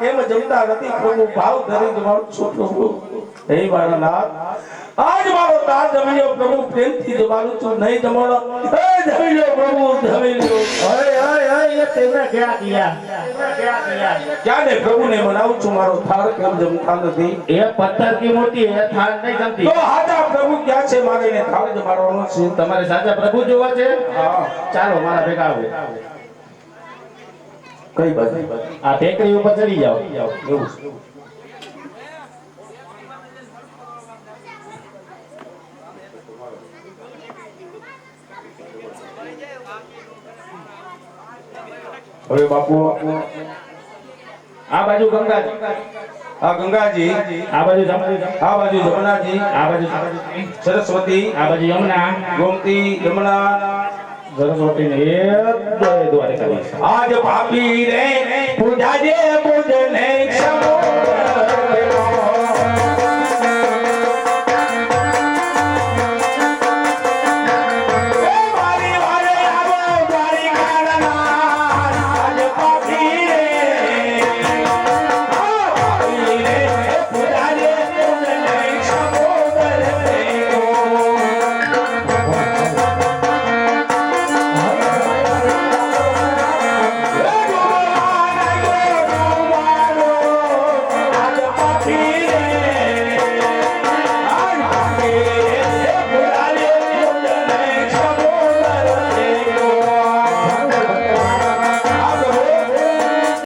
કેમ જમતા નથી? પ્રભુ ભાવ ધરી તમારો છો હે. મારા આજ મારો તાર જમી પ્રભુ પ્રેમથી જમાડું છું. નહીં જમાડો. હે જમી પ્રભુ જમી લ્યો અરે અરે એ તેમને ગયા ગયા? ક્યાં ને પ્રભુ મનાવું છું? મારો થાર કેમ જમતા નથી? એ પથ્થર કી મોટી એ થાર નહીં જમતી. તો હાજા પ્રભુ ક્યાં છે? મારે એને થાર જમાડવાનો છે. તમારે સાચા પ્રભુ જોવા છે? હા. ચાલો મારા ભેગા આવો. કઈ બાજુ? આ ટેકરી ઉપર ચડી જાવ એવું. હવે બાપુ, આ બાજુ ગંગાજી. આ ગંગાજી, આ બાજુ આ બાજુ જમનાજી, આ બાજુ સરસ્વતી, આ બાજુ યમુના, ગોમતી, યમુના સરસ્વતી ને એક બે દ્વારકા આજ પાપી રે પૂજા જે પૂજને